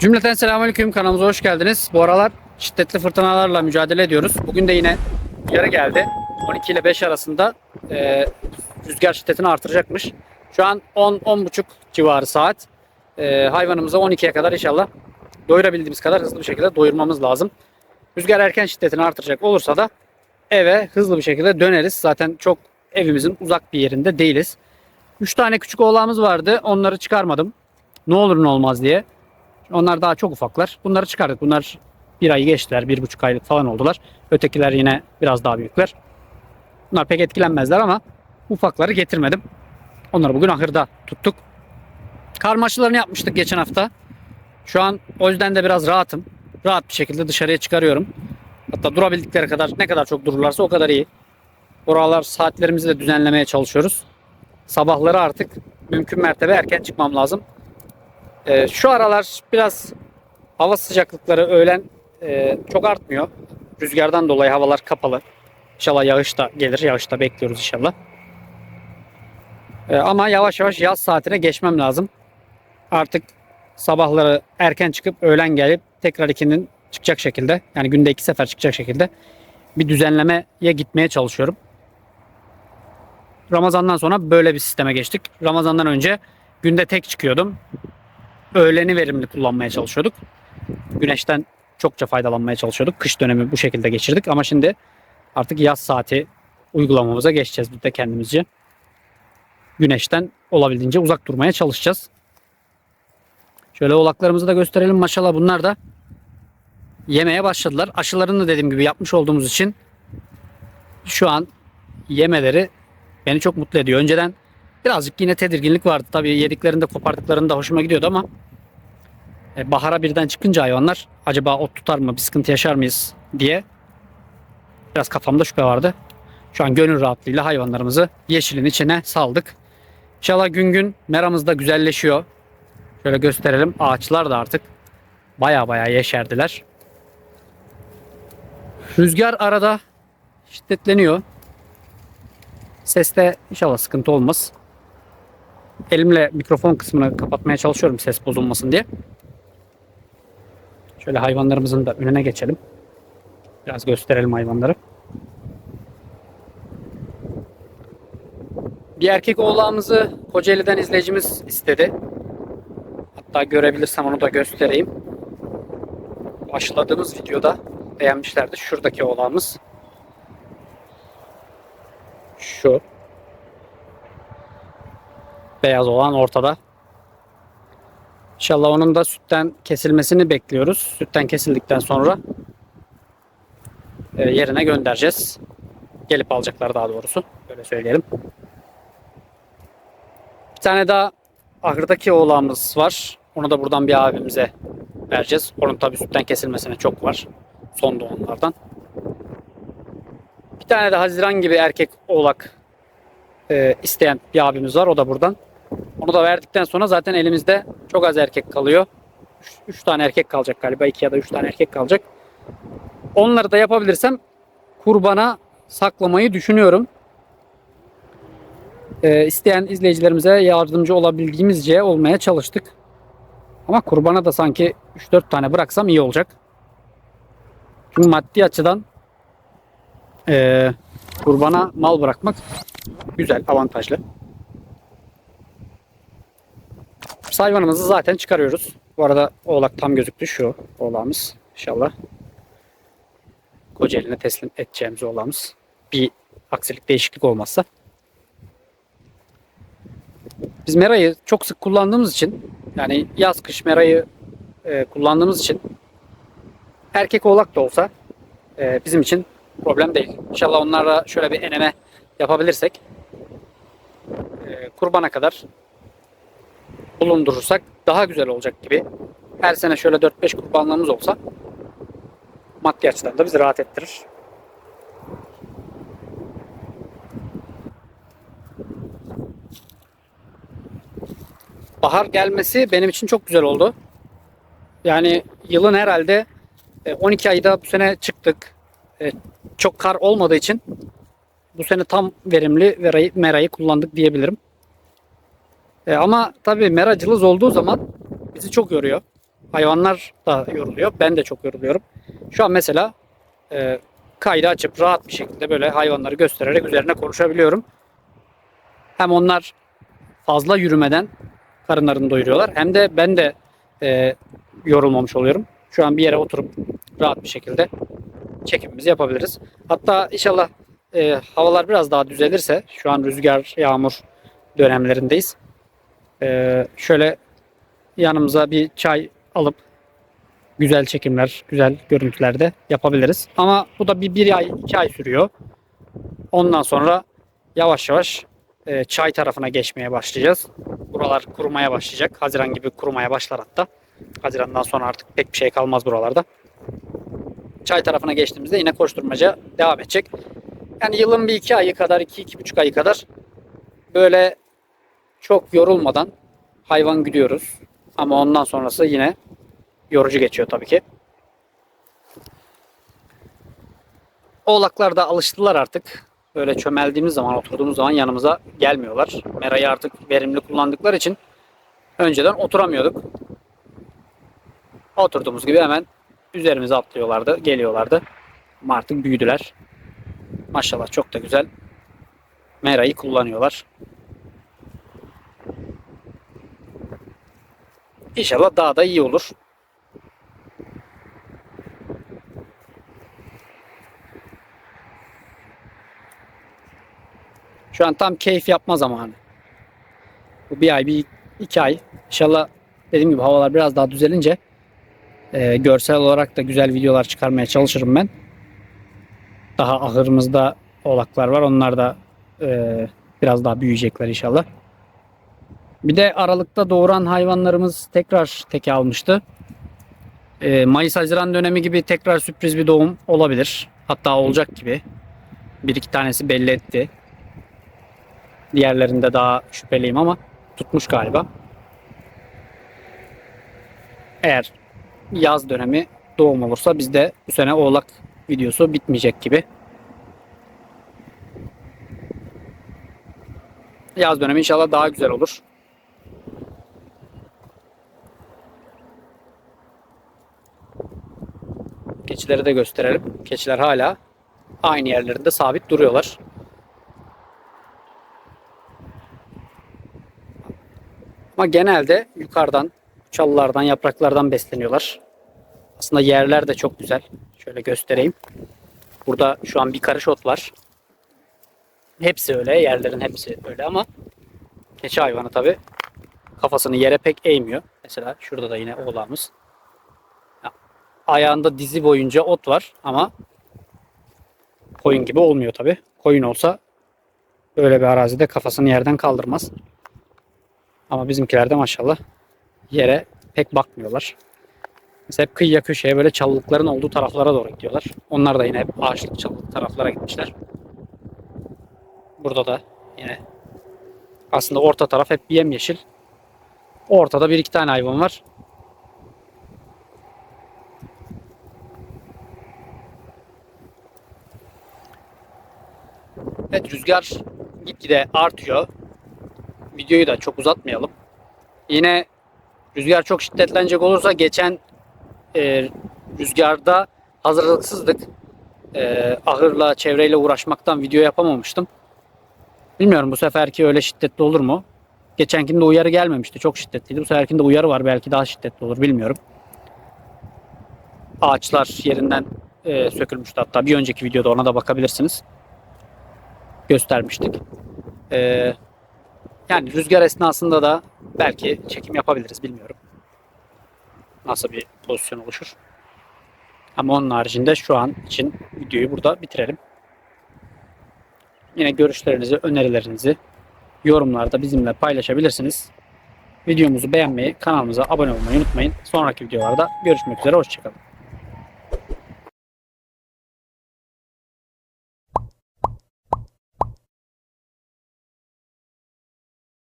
Cümleten selamünaleyküm kanalımıza hoş geldiniz. Bu aralar şiddetli fırtınalarla mücadele ediyoruz. Bugün de yine yarı geldi. 12 ile 5 arasında e, rüzgar şiddetini artıracakmış. Şu an 10-10.30 civarı saat. E, hayvanımızı 12'ye kadar inşallah doyurabildiğimiz kadar hızlı bir şekilde doyurmamız lazım. Rüzgar erken şiddetini artıracak olursa da eve hızlı bir şekilde döneriz. Zaten çok evimizin uzak bir yerinde değiliz. 3 tane küçük oğlağımız vardı. Onları çıkarmadım. Ne olur ne olmaz diye. Onlar daha çok ufaklar. Bunları çıkardık. Bunlar bir ayı geçtiler. Bir buçuk aylık falan oldular. Ötekiler yine biraz daha büyükler. Bunlar pek etkilenmezler ama ufakları getirmedim. Onları bugün ahırda tuttuk. Karmaşalarını yapmıştık geçen hafta. Şu an o yüzden de biraz rahatım. Rahat bir şekilde dışarıya çıkarıyorum. Hatta durabildikleri kadar ne kadar çok dururlarsa o kadar iyi. Oralar saatlerimizi de düzenlemeye çalışıyoruz. Sabahları artık mümkün mertebe erken çıkmam lazım. Ee, şu aralar biraz hava sıcaklıkları öğlen e, çok artmıyor. Rüzgardan dolayı havalar kapalı. İnşallah yağış da gelir. Yağış da bekliyoruz inşallah. Ee, ama yavaş yavaş yaz saatine geçmem lazım. Artık sabahları erken çıkıp öğlen gelip tekrar ikinin çıkacak şekilde yani günde iki sefer çıkacak şekilde bir düzenlemeye gitmeye çalışıyorum. Ramazandan sonra böyle bir sisteme geçtik. Ramazandan önce günde tek çıkıyordum. Öğleni verimli kullanmaya çalışıyorduk. Güneşten çokça faydalanmaya çalışıyorduk. Kış dönemi bu şekilde geçirdik ama şimdi artık yaz saati uygulamamıza geçeceğiz biz de kendimizce. Güneşten olabildiğince uzak durmaya çalışacağız. Şöyle oğlaklarımızı da gösterelim. Maşallah bunlar da yemeye başladılar. Aşılarını da dediğim gibi yapmış olduğumuz için şu an yemeleri beni çok mutlu ediyor. Önceden birazcık yine tedirginlik vardı. Tabii yediklerinde kopardıklarında hoşuma gidiyordu ama e, bahara birden çıkınca hayvanlar acaba ot tutar mı, bir sıkıntı yaşar mıyız diye biraz kafamda şüphe vardı. Şu an gönül rahatlığıyla hayvanlarımızı yeşilin içine saldık. İnşallah gün gün meramız da güzelleşiyor. Şöyle gösterelim. Ağaçlar da artık baya baya yeşerdiler. Rüzgar arada şiddetleniyor. Seste inşallah sıkıntı olmaz. Elimle mikrofon kısmını kapatmaya çalışıyorum ses bozulmasın diye. Şöyle hayvanlarımızın da önüne geçelim. Biraz gösterelim hayvanları. Bir erkek oğlağımızı Kocaeli'den izleyicimiz istedi. Hatta görebilirsem onu da göstereyim. Başladığımız videoda beğenmişlerdi. Şuradaki oğlağımız. Şu. Beyaz olan ortada. İnşallah onun da sütten kesilmesini bekliyoruz. Sütten kesildikten sonra e, yerine göndereceğiz. Gelip alacaklar daha doğrusu. Böyle söyleyelim. Bir tane daha ahırdaki oğlağımız var. Onu da buradan bir abimize vereceğiz. Onun tabi sütten kesilmesine çok var. Son doğanlardan. Bir tane de Haziran gibi erkek oğlak e, isteyen bir abimiz var. O da buradan. Onu da verdikten sonra zaten elimizde çok az erkek kalıyor. 3 tane erkek kalacak galiba. 2 ya da 3 tane erkek kalacak. Onları da yapabilirsem kurbana saklamayı düşünüyorum. Ee, isteyen izleyicilerimize yardımcı olabildiğimizce olmaya çalıştık. Ama kurbana da sanki 3-4 tane bıraksam iyi olacak. Çünkü maddi açıdan e, kurbana mal bırakmak güzel, avantajlı. Biz hayvanımızı zaten çıkarıyoruz. Bu arada oğlak tam gözüktü şu oğlağımız. İnşallah Kocaeli'ne teslim edeceğimiz oğlağımız. Bir aksilik değişiklik olmazsa. Biz merayı çok sık kullandığımız için yani yaz kış merayı e, kullandığımız için erkek oğlak da olsa e, bizim için problem değil. İnşallah onlarla şöyle bir eneme yapabilirsek e, kurbana kadar bulundurursak daha güzel olacak gibi. Her sene şöyle 4-5 kurbanlığımız olsa maddi açıdan da bizi rahat ettirir. Bahar gelmesi benim için çok güzel oldu. Yani yılın herhalde e, 12 ayda bu sene çıktık. E, Çok kar olmadığı için bu sene tam verimli verayı, merayı kullandık diyebilirim. E, ama tabii mera cılız olduğu zaman bizi çok yoruyor. Hayvanlar da yoruluyor. Ben de çok yoruluyorum. Şu an mesela e, kaydı açıp rahat bir şekilde böyle hayvanları göstererek üzerine konuşabiliyorum. Hem onlar fazla yürümeden karınlarını doyuruyorlar. Hem de ben de e, yorulmamış oluyorum. Şu an bir yere oturup rahat bir şekilde çekimimizi yapabiliriz. Hatta inşallah e, havalar biraz daha düzelirse şu an rüzgar, yağmur dönemlerindeyiz. E, şöyle yanımıza bir çay alıp güzel çekimler, güzel görüntüler de yapabiliriz. Ama bu da bir, bir ay, iki ay sürüyor. Ondan sonra yavaş yavaş e, çay tarafına geçmeye başlayacağız. Buralar kurumaya başlayacak. Haziran gibi kurumaya başlar hatta. Hazirandan sonra artık pek bir şey kalmaz buralarda. Çay tarafına geçtiğimizde yine koşturmaca devam edecek. Yani yılın bir iki ayı kadar, iki, iki buçuk ayı kadar böyle çok yorulmadan hayvan gidiyoruz. Ama ondan sonrası yine yorucu geçiyor tabii ki. Oğlaklar da alıştılar artık. Böyle çömeldiğimiz zaman, oturduğumuz zaman yanımıza gelmiyorlar. Merayı artık verimli kullandıkları için önceden oturamıyorduk. Oturduğumuz gibi hemen üzerimize atlıyorlardı, geliyorlardı. Ama artık büyüdüler. Maşallah çok da güzel. Merayı kullanıyorlar. İnşallah daha da iyi olur. Şu an tam keyif yapma zamanı. Bu bir ay, bir iki ay. İnşallah dediğim gibi havalar biraz daha düzelince e, görsel olarak da güzel videolar çıkarmaya çalışırım ben. Daha ahırımızda oğlaklar var. Onlar da e, biraz daha büyüyecekler inşallah. Bir de Aralık'ta doğuran hayvanlarımız tekrar teke almıştı. E, Mayıs-Haziran dönemi gibi tekrar sürpriz bir doğum olabilir. Hatta olacak gibi. Bir iki tanesi belli etti. Diğerlerinde daha şüpheliyim ama tutmuş galiba. Eğer yaz dönemi doğum olursa bizde bu sene oğlak videosu bitmeyecek gibi. Yaz dönemi inşallah daha güzel olur. Keçileri de gösterelim. Keçiler hala aynı yerlerinde sabit duruyorlar. Ama genelde yukarıdan, çalılardan, yapraklardan besleniyorlar. Aslında yerler de çok güzel. Şöyle göstereyim. Burada şu an bir karış ot var. Hepsi öyle, yerlerin hepsi öyle ama keçi hayvanı tabi kafasını yere pek eğmiyor. Mesela şurada da yine oğlağımız. Ayağında dizi boyunca ot var ama koyun gibi olmuyor tabi. Koyun olsa böyle bir arazide kafasını yerden kaldırmaz. Ama bizimkiler de maşallah yere pek bakmıyorlar. Mesela hep kıyıya köşeye böyle çalılıkların olduğu taraflara doğru gidiyorlar. Onlar da yine hep ağaçlık çalılık taraflara gitmişler. Burada da yine aslında orta taraf hep yemyeşil. Ortada bir iki tane hayvan var. Evet rüzgar gitgide artıyor. Videoyu da çok uzatmayalım. Yine rüzgar çok şiddetlenecek olursa geçen e, rüzgarda hazırlıksızdık. E, ahırla, çevreyle uğraşmaktan video yapamamıştım. Bilmiyorum bu seferki öyle şiddetli olur mu? Geçenkinde uyarı gelmemişti. Çok şiddetliydi. Bu seferkinde uyarı var. Belki daha şiddetli olur. Bilmiyorum. Ağaçlar yerinden e, sökülmüştü hatta. Bir önceki videoda ona da bakabilirsiniz. Göstermiştik. E, yani rüzgar esnasında da belki çekim yapabiliriz. Bilmiyorum. Nasıl bir pozisyon oluşur. Ama onun haricinde şu an için videoyu burada bitirelim. Yine görüşlerinizi, önerilerinizi yorumlarda bizimle paylaşabilirsiniz. Videomuzu beğenmeyi, kanalımıza abone olmayı unutmayın. Sonraki videolarda görüşmek üzere, hoşçakalın.